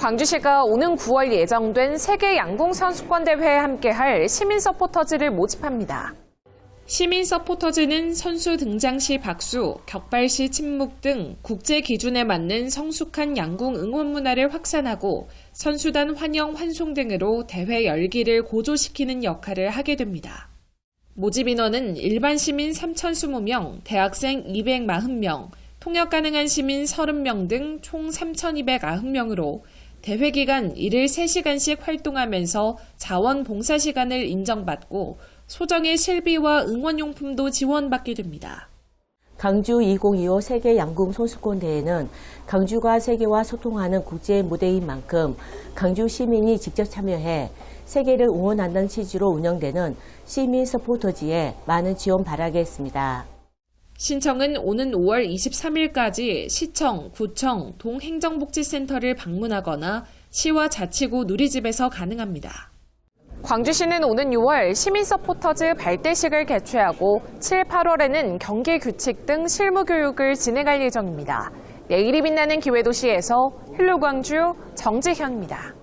광주시가 오는 9월 예정된 세계 양궁 선수권 대회에 함께할 시민 서포터즈를 모집합니다. 시민 서포터즈는 선수 등장 시 박수, 격발 시 침묵 등 국제 기준에 맞는 성숙한 양궁 응원 문화를 확산하고 선수단 환영 환송 등으로 대회 열기를 고조시키는 역할을 하게 됩니다. 모집 인원은 일반 시민 3,020명, 대학생 240명, 통역 가능한 시민 30명 등 총 3,290명으로 대회 기간 일일 3시간씩 활동하면서 자원 봉사 시간을 인정받고 소정의 실비와 응원용품도 지원받게 됩니다. 강주 2025 세계 양궁 선수권 대회는 강주가 세계와 소통하는 국제 무대인 만큼 강주 시민이 직접 참여해 세계를 응원한다는 취지로 운영되는 시민 서포터즈에 많은 지원 바라겠습니다. 신청은 오는 5월 23일까지 시청, 구청, 동행정복지센터를 방문하거나 시와 자치구 누리집에서 가능합니다. 광주시는 오는 6월 시민 서포터즈 발대식을 개최하고 7, 8월에는 경기 규칙 등 실무 교육을 진행할 예정입니다. 내일이 빛나는 기회도시에서 헬로 광주 정지현입니다.